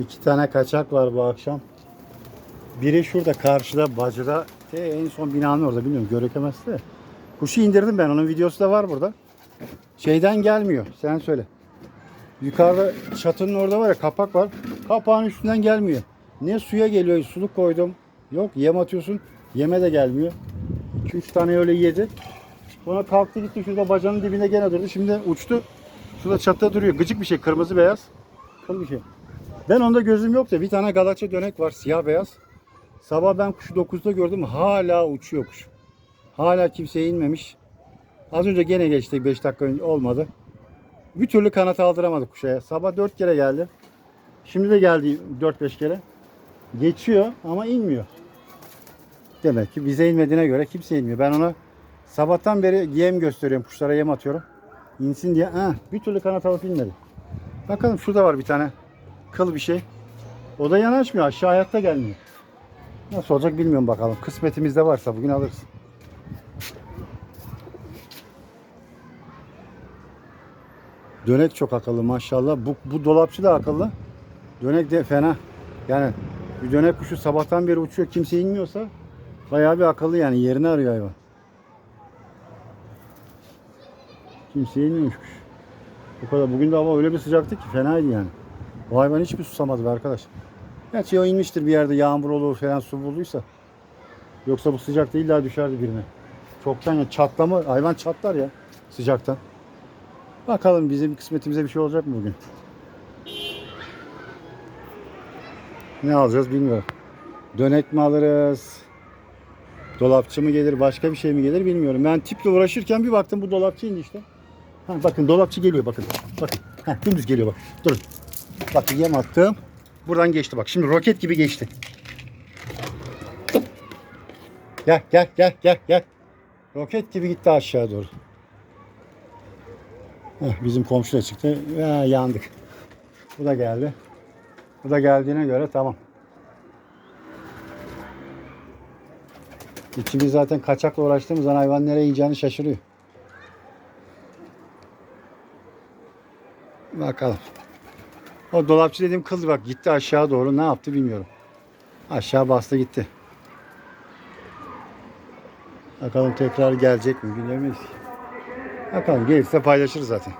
İki tane kaçak var bu akşam. Biri şurada karşıda bacıda. Te en son binanın orada bilmiyorum görükemezse. de. Kuşu indirdim ben onun videosu da var burada. Şeyden gelmiyor sen söyle. Yukarıda çatının orada var ya kapak var. Kapağın üstünden gelmiyor. Ne suya geliyor suluk koydum. Yok yem atıyorsun. Yeme de gelmiyor. 2-3 tane öyle yedi. Sonra kalktı gitti şurada bacanın dibinde gene durdu. Şimdi uçtu. Şurada çatıda duruyor. Gıcık bir şey kırmızı beyaz. Kıl bir şey. Ben onda gözüm yok da bir tane galaça dönek var siyah beyaz. Sabah ben kuşu 9'da gördüm hala uçuyor kuş. Hala kimseye inmemiş. Az önce gene geçti 5 dakika önce olmadı. Bir türlü kanat aldıramadık kuşaya. Sabah 4 kere geldi. Şimdi de geldi 4-5 kere. Geçiyor ama inmiyor. Demek ki bize inmediğine göre kimse inmiyor. Ben ona sabahtan beri yem gösteriyorum. Kuşlara yem atıyorum. İnsin diye. Ha, bir türlü kanat alıp inmedi. Bakalım şurada var bir tane kıl bir şey. O da yanaşmıyor. Aşağı hayatta gelmiyor. Nasıl olacak bilmiyorum bakalım. Kısmetimizde varsa bugün alırız. Dönek çok akıllı maşallah. Bu, bu dolapçı da akıllı. Dönek de fena. Yani bir dönek kuşu sabahtan beri uçuyor kimse inmiyorsa bayağı bir akıllı yani yerini arıyor hayvan. Kimse inmiyormuş kuş. Bu kadar. Bugün de hava öyle bir sıcaktı ki fenaydı yani. O hayvan hiçbir susamadı be arkadaş. Gerçi o inmiştir bir yerde yağmur olur falan su bulduysa. Yoksa bu sıcakta illa düşerdi birine. Çoktan ya çatlama hayvan çatlar ya sıcaktan. Bakalım bizim kısmetimize bir şey olacak mı bugün? Ne alacağız bilmiyorum. Dönek mi alırız? Dolapçı mı gelir, başka bir şey mi gelir bilmiyorum. Ben tiple uğraşırken bir baktım bu dolapçı indi işte. Ha, bakın dolapçı geliyor bakın. Bakın. Ha, dümdüz geliyor bak. Durun. Bakın yem attım. Buradan geçti bak. Şimdi roket gibi geçti. Gel gel gel gel gel. Roket gibi gitti aşağı doğru. Heh, bizim komşu da çıktı. Ya, yandık. Bu da geldi. Bu da geldiğine göre tamam. İkimiz zaten kaçakla uğraştığımız zaman hayvan nereye yiyeceğini şaşırıyor. Bakalım. O dolapçı dediğim kız bak gitti aşağı doğru ne yaptı bilmiyorum. Aşağı bastı gitti. Bakalım tekrar gelecek mi bilemeyiz. Bakalım gelirse paylaşırız zaten.